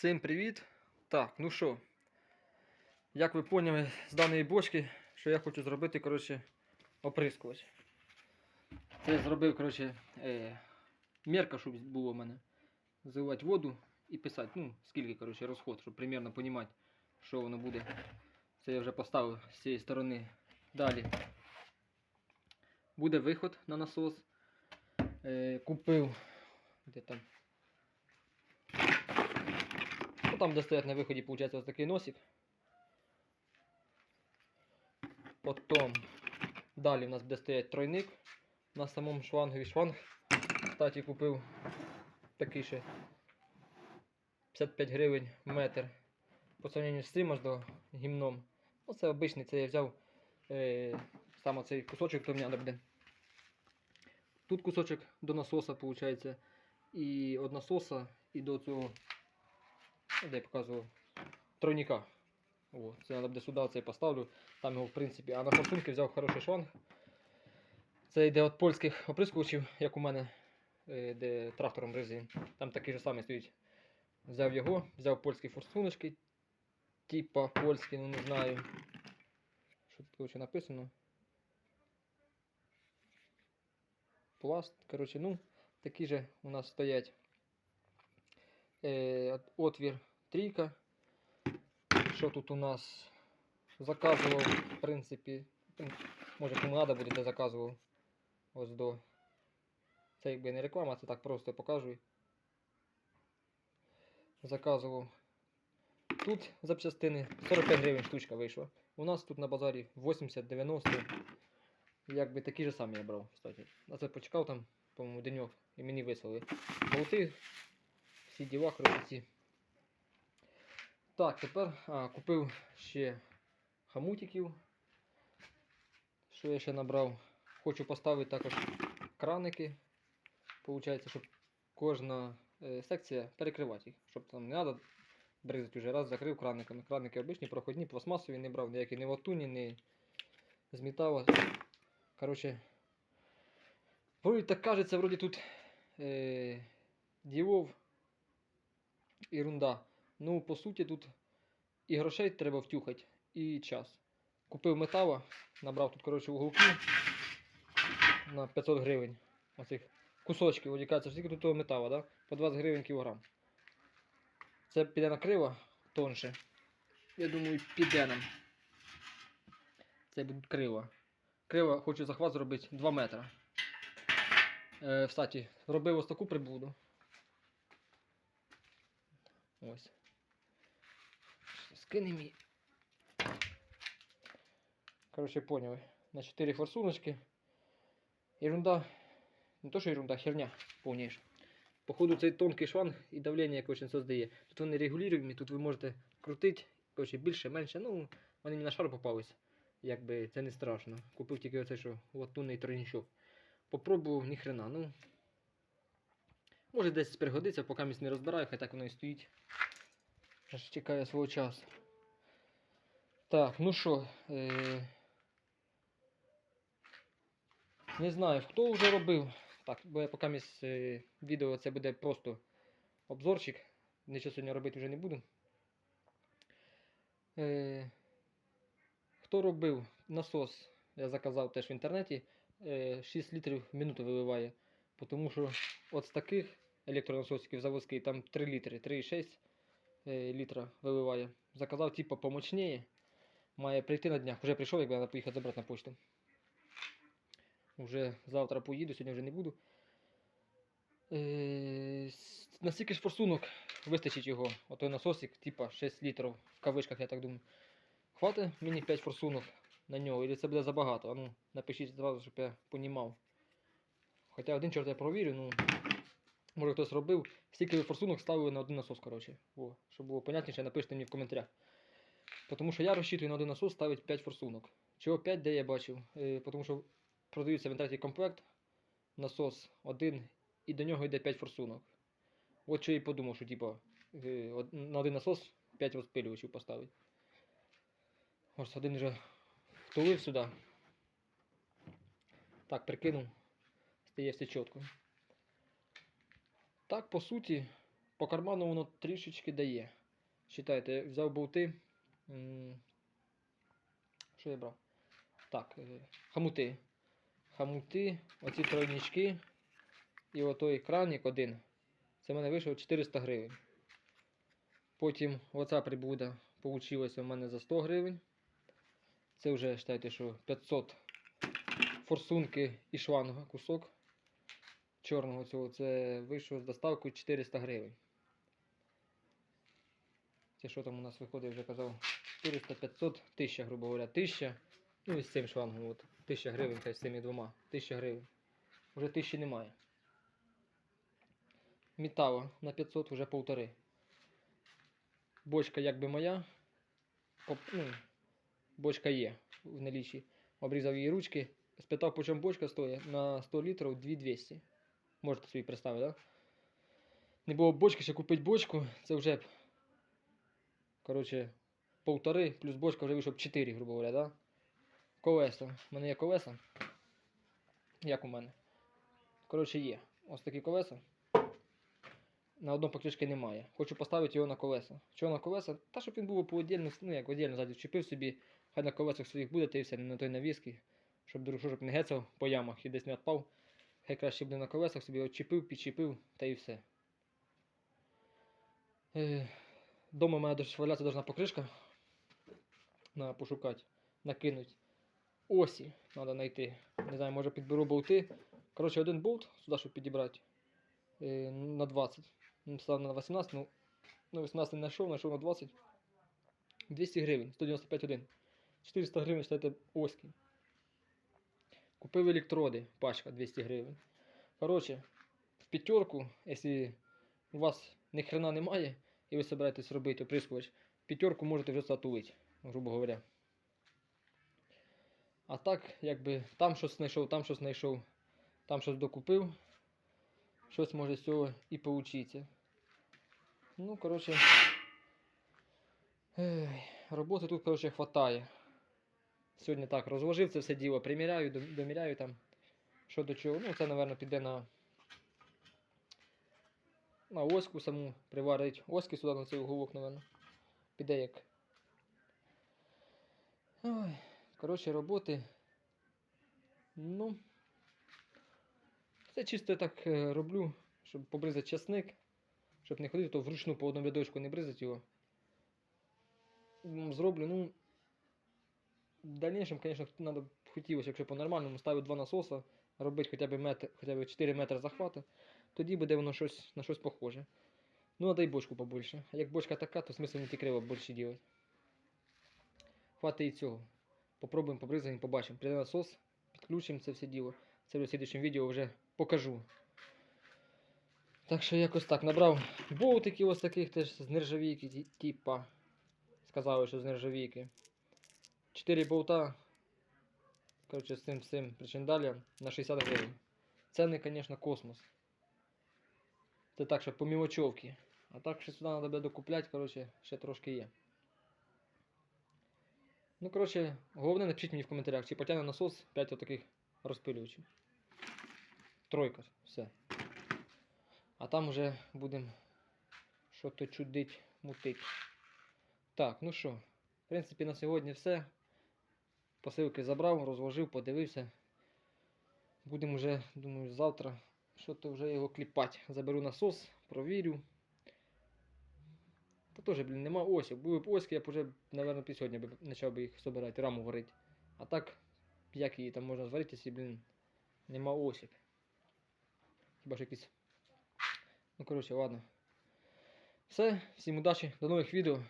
Всім привіт! Так, ну що, як ви поняли з даної бочки, що я хочу зробити, коротше, оприскувач. Це я зробив, коротше, е, мерка, щоб було в мене. Заливати воду і писати, ну, скільки, коротше, розход, щоб примерно розуміти, що воно буде. Це я вже поставив з цієї сторони. Далі. Буде виход на насос. Е, купив. Де там? Ну, там, де стоять на виході, виходить, ось такий носик. Потім далі в нас буде стоять тройник на самому шлангові шланг. Кстати, купив такий ще 55 гривень метр. По сравненню з цим до гімном. Ну, це обичний, це я взяв е, саме цей кусочок, то треба буде. Тут кусочок до насоса, виходить, і від насоса, і до цього де я показував тройника. О, це треба буде сюди це поставлю. Там його в принципі. А на форсунки взяв хороший шланг. Це йде від польських оприскувачів, як у мене, е, де трактором резин. Там такий же самий стоїть. Взяв його, взяв польські форсуночки. Типа польські, ну не знаю. Що тут коротше, написано. Пласт, коротше, ну, такі же у нас стоять. Е, отвір трійка. Що тут у нас? Заказував, в принципі, може кому треба буде, де заказував. Ось до. Це якби не реклама, це так просто покажу. Заказував. Тут запчастини 45 гривень штучка вийшла. У нас тут на базарі 80-90. Якби такі ж самі я брав, кстати. А це почекав там, по-моєму, деньок і мені вислали. Болти, всі діла, коротше. Так, тепер а, купив ще хамутиків. Що я ще набрав? Хочу поставити також краники. Получається, щоб кожна е, секція перекривати їх. Щоб там не треба бризати вже раз закрив краниками. Краники обичні, проходні, пластмасові не брав, ніякі не латуні, не з. Коротше, вроді так кажеться, вроді тут е, ділов ерунда. Ну, по суті, тут і грошей треба втюхати, і час. Купив метала, набрав тут, коротше, уголки на 500 гривень. Оцих кусочків, одікається, скільки тут того метала, да? По 20 гривень кілограм. Це піде на криво тонше. Я думаю, піде нам. Це буде криво. Криво хочу захват зробити 2 метри. Е, кстати, робив ось таку прибуду. Ось. Скинемо її. Короче, поняли. На 4 форсуночки. Ерунда. Не то, що ерунда, херня повніша. Походу цей тонкий шланг і давлення якось создає. Тут вони регулюємо, тут ви можете крутити, короче, більше, менше. Ну, вони не на шар попались. Якби це не страшно. Купив тільки оцей, що латунний тройничок. Попробував ніхрена. Ну. Може десь пригодиться, поки місь не розбираю, хай так воно і стоїть. Аж чекає свого часу. Так, ну що. Е... Не знаю, хто вже робив. Так, бо я поки місь е... відео це буде просто обзорчик. Нічого сьогодні робити вже не буду. Е... Хто робив насос, я заказав теж в інтернеті. Е... 6 літрів в минуту виливає. Тому що от з таких електронасосиків заводських там 3 літри, 3,6 е, літра виливає. Заказав типу помощніше. Має прийти на днях. Вже прийшов, якби треба поїхати забрати на почту. Вже завтра поїду, сьогодні вже не буду. Е, с- на стільки ж форсунок вистачить його, отой насосик, типа 6 літрів в кавичках, я так думаю. Хватить мені 5 форсунок на нього, і це буде забагато. А ну, напишіть зразу, щоб я понімав. Хоча один чорт я провірю, ну. Може хтось робив. Скільки ви форсунок ставили на один насос, коротше. О, щоб було понятніше, напишіть мені в коментарях. Тому що я розчитую на один насос ставити 5 форсунок. Чого 5, де я бачив? Е, тому що продаються в інтернеті комплект, насос один, і до нього йде 5 форсунок. От що я і подумав, що типа, е, на один насос 5 розпилювачів поставити. Ось один вже втулив сюди. Так, прикинув. Стає все чітко. Так, по суті, по карману воно трішечки дає. Считайте, взяв болти. Що я брав? Так, е, хамути. Хамути, оці тройнички і отой кранік один. Це в мене вийшло 400 гривень. Потім оця прибуда получилася в мене за 100 гривень. Це вже вважайте, що 500 форсунки і шланга кусок чорного цього. Це вийшло з доставкою 400 гривень. Це що там у нас виходить, вже казав 400, 500, 1000, грубо говоря, 1000. Ну і з цим шлангом, от, 1000 гривень, й з цими двома. 1000 гривень. Уже 1000 немає. Металла на 500 вже полтори. Бочка якби моя. Поп- ну, бочка є в налічі. Обрізав її ручки. Спитав, по чому бочка стоїть на 100 літрів 2200. Можете собі представити, так? Не було бочки, ще купити бочку, це вже коротше, полтори, плюс бочка вже вийшов 4, грубо говоря, да? Колеса. У мене є колеса. Як у мене? Коротше, є. Ось такі колеса. На одному покришки немає. Хочу поставити його на колеса. Чого на колеса? Та щоб він був по отдельно, ну як отдельно ззаді вчепив собі, хай на колесах своїх буде, та і все, не на той навіски, щоб щоб не гецав по ямах і десь не відпав. Хай краще буде на колесах, собі відчепив, підчепив, та і все. Е, Дома дощ валяться должна покришка. Надо пошукати, накинуть. Осі треба знайти. Не знаю, може підберу болти. Коротше, один болт сюди, щоб підібрати. Е, на 20. Ну, Став на 18, ну, на 18 не знайшов, знайшов на 20. 200 гривень, 195 один. 400 гривень, считайте, оськи. Купив електроди, пачка 200 гривень. Коротше, в п'ятерку, якщо у вас ні хрена немає, і ви собираєтесь робити оприскувач, п'ятерку можете вже затулити, грубо говоря. А так, якби там щось знайшов, там щось знайшов, там щось докупив, щось може з цього і получиться. Ну, коротше, роботи тут, коротше, хватає. Сьогодні так розложив це все діло, приміряю, доміряю там, що до чого. Ну, це, напевно, піде на, на оську саму приварить. Оськи сюди на цей уголок, напевно. Піде як. Ой, коротше, роботи. Ну. Це чисто так е, роблю, щоб побризати часник, щоб не ходити, то вручну по одному рядочку не бризати його. Зроблю, ну. В дальнейшем, звісно, треба хотілося, якщо по-нормальному ставити два насоса, робити хоча б метр, хоча б 4 метри захвату, тоді буде воно щось, на щось похоже. Ну, а дай бочку побольше. А як бочка така, то смисл не криво більше робити. Хватить і цього. Попробуємо, побризаємо, побачимо. Прийде насос, підключимо це все діло. Це в слідчому відео вже покажу. Так що якось так. Набрав болтиків ось таких теж з нержавійки, типа. Сказали, що з нержавійки. 4 болта. Коротше, з цим всім причиндалем на 60 гривень. Ціни, звісно, космос. Це так, що по мілочовці. А так, що сюди треба буде докупляти, коротше, ще трошки є. Ну, коротше, головне напишіть мені в коментарях, чи потягне насос 5 отаких розпилювачів. Тройка, все. А там уже будемо що-то чудить, мутить. Так, ну що, в принципі, на сьогодні все. Посилки забрав, розложив, подивився. Будемо вже, думаю, завтра що-то вже його кліпати. Заберу насос, провірю. Та теж, блін, нема осів. Були б оськи, я б вже, мабуть, під сьогодні б почав би їх збирати, раму варити. А так, як її там можна зварити, якщо, блін, нема осік. Хіба ж якісь. Ну, коротше, ладно. Все, всім удачі, до нових відео.